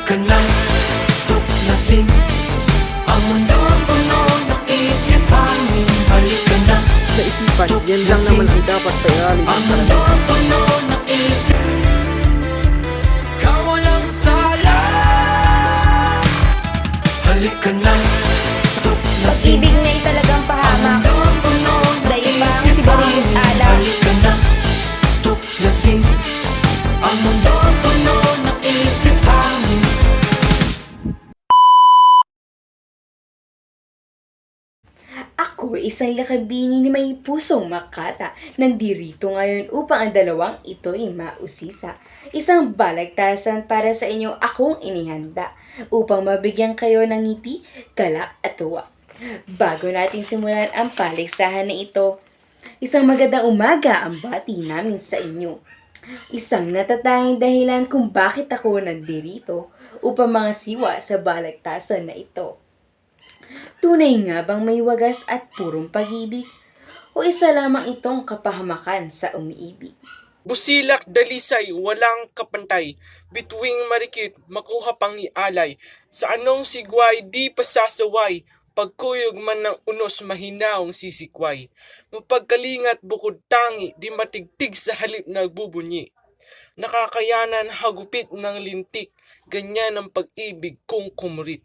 Halika na, tuklasin Ang mundo puno ng isipan. Halika na, sa isipan, yan lang naman ang dapat tayarin ang ng mundo karamihan. puno ng isip. Ikaw walang sala. Halika na, tuklasin Pag-ibig na ay talagang pahamak Dahil parang sigarilyo't alak. Halika na, tuklasin Ang mundo isang lakabini ni may pusong makata. Nandirito ngayon upang ang dalawang ito'y mausisa. Isang balagtasan para sa inyo akong inihanda upang mabigyan kayo ng ngiti, galak at tuwa. Bago natin simulan ang paligsahan na ito, isang magandang umaga ang bati namin sa inyo. Isang natatanging dahilan kung bakit ako nandirito upang mga siwa sa balagtasan na ito. Tunay nga bang may wagas at purong pag-ibig? O isa lamang itong kapahamakan sa umiibig? Busilak dalisay, walang kapantay. Bituing marikit, makuha pang ialay. Sa anong sigway, di pasasaway. Pagkuyog man ng unos, mahinaong sisikway. Mapagkalingat bukod tangi, di matigtig sa halip nagbubunyi. Nakakayanan hagupit ng lintik, ganyan ang pag-ibig kung kumurit.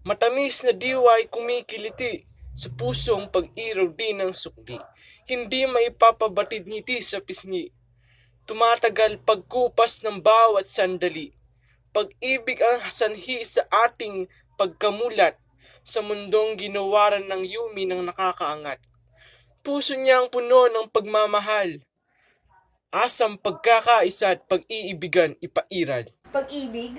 Matamis na diway kumikiliti, sa pusong pag-iraw din ng sukli. Hindi maipapabatid ngiti sa pisngi. Tumatagal pagkupas ng bawat sandali. Pag-ibig ang sanhi sa ating pagkamulat sa mundong ginawaran ng yumi ng nakakaangat. Puso niya ang puno ng pagmamahal. Asang pagkakaisa at pag-iibigan ipairal. Pag-ibig,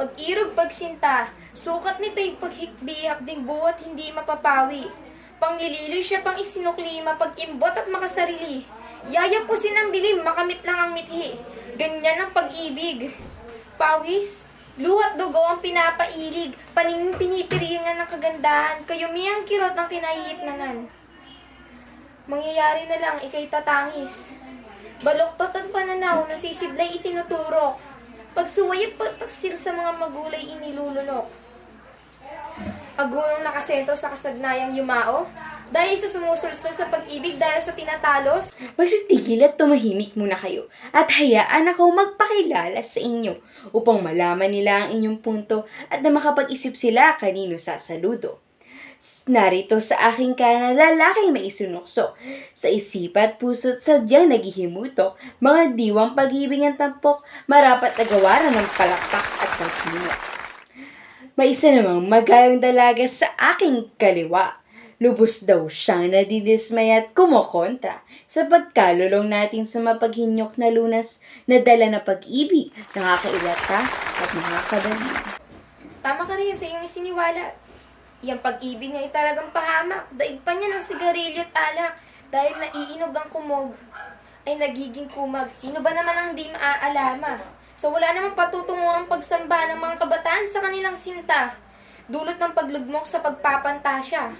pag-irog, pagsinta, sukat nito'y paghikbi, ding buhat hindi mapapawi. Panglililoy siya pang isinukli, mapag-imbot at makasarili. Yayapusin ang dilim, makamit lang ang mithi. Ganyan ang pag-ibig. Pawis, luhat dugo ang pinapailig, paningin pinipiringan ng kagandahan, kayumiyang kirot ng kinahihipnanan. Mangyayari na lang, ikay tatangis. Baloktot ang pananaw, nasisidlay itinuturok. Pagsuway at pagtaksil sa mga magulay inilulunok. Agunong nakasentro sa kasagnayang yumao, dahil sa sumusulsol sa pag-ibig dahil sa tinatalos, Magsitigil at tumahimik muna kayo at hayaan ako magpakilala sa inyo upang malaman nila ang inyong punto at na makapag-isip sila kanino sasaludo. Narito sa aking kanan lalaking may isunukso. Sa isipat puso't sadyang naghihimutok, mga diwang pag-ibig ang tampok, marapat na gawaran ng palakpak at paghinok. May isa namang magayong dalaga sa aking kaliwa. Lubos daw siyang nadidismay at kumokontra sa pagkalulong natin sa mapaghinyok na lunas na dala na pag-ibig, nakakailata at nakakadali. tama ka rin sa iyong isiniwala. Yang pag-ibig ngay talagang pahamak, daig pa niya ng sigarilyo at alak, dahil naiinog ang kumog, ay nagiging kumag. Sino ba naman ang hindi maaalama? Sa wala namang patutungo ang pagsamba ng mga kabataan sa kanilang sinta, dulot ng paglugmok sa pagpapantasya.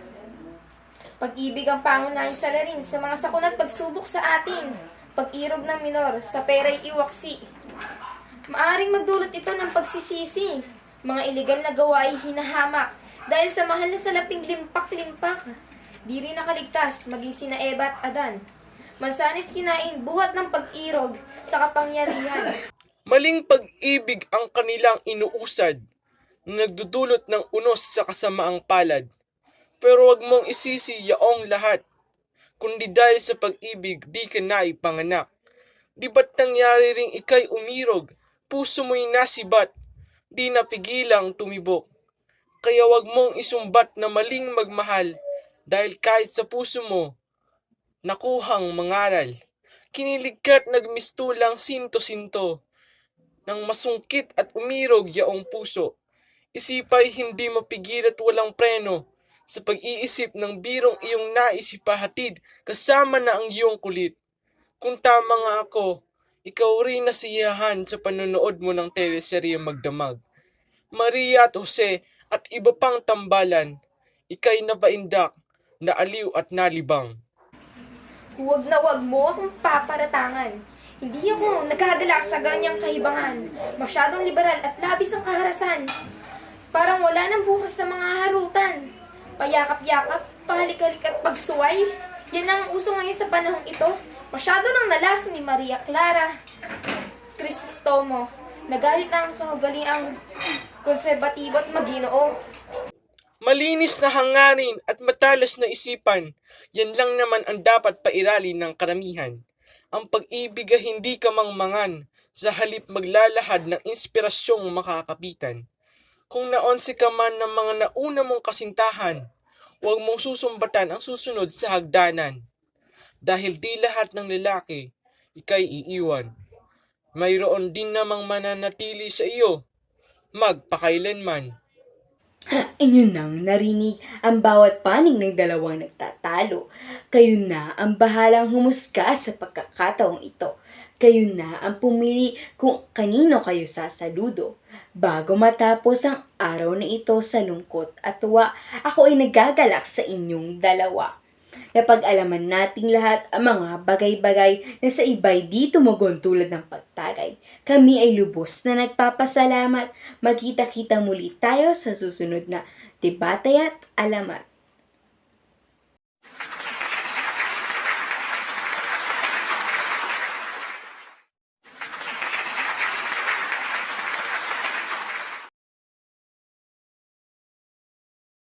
Pag-ibig ang pangunahing salarin sa mga sakuna at pagsubok sa atin. Pag-irog ng minor sa pera'y iwaksi. Maaring magdulot ito ng pagsisisi. Mga iligal na gawa ay hinahamak dahil sa mahal na salaping limpak-limpak. Di rin nakaligtas maging sina Eva at Adan. Mansanis kinain buhat ng pag-irog sa kapangyarihan. Maling pag-ibig ang kanilang inuusad na nagdudulot ng unos sa kasamaang palad. Pero wag mong isisi yaong lahat, kundi dahil sa pag-ibig di ka na ipanganak. Di ba't nangyari ring ikay umirog, puso mo'y nasibat, di napigilang tumibok. Kaya wag mong isumbat na maling magmahal, dahil kahit sa puso mo, nakuhang mangaral. Kinilig ka't nagmistulang sinto-sinto, nang masungkit at umirog yaong puso. Isipay hindi mapigil at walang preno sa pag-iisip ng birong iyong naisipahatid kasama na ang iyong kulit. Kung tama nga ako, Ikaw rin nasiyahan sa panonood mo ng teleserye Magdamag. Maria at Jose at iba pang tambalan, ikay napaindak, naaliw at nalibang. Huwag na huwag mo akong paparatangan. Hindi ako nagkadala sa ganyang kahibangan. Masyadong liberal at labis ang kaharasan. Parang wala nang bukas sa mga harutan. Payakap-yakap, pahalik-halik at pagsuway. Yan ang uso ngayon sa panahong ito. Masyado nang nalas ni Maria Clara. Crisostomo, nagalit na ang kahugaliang konserbatibo at maginoo. Malinis na hangarin at matalas na isipan, yan lang naman ang dapat pairalin ng karamihan. Ang pag-ibig ay hindi kamangmangan, sa halip maglalahad ng inspirasyong makakapitan. Kung naonsi ka man ng mga nauna mong kasintahan, huwag mong susumbatan ang susunod sa hagdanan. Dahil di lahat ng lalaki, ikay iiwan. Mayroon din namang mananatili sa iyo, magpakailanman. Inyo nang narinig ang bawat panig ng dalawang nagtatalo. Kayo na ang bahalang humusga sa pagkakataong ito. Kayo na ang pumili kung kanino kayo sasaludo. Bago matapos ang araw na ito sa lungkot at tuwa, ako ay nagagalak sa inyong dalawa. Napag-alaman nating lahat ang mga bagay-bagay na sa iba'y di tumugon tulad ng pagtagay. Kami ay lubos na nagpapasalamat. Magkita-kita muli tayo sa susunod na debate at alamat.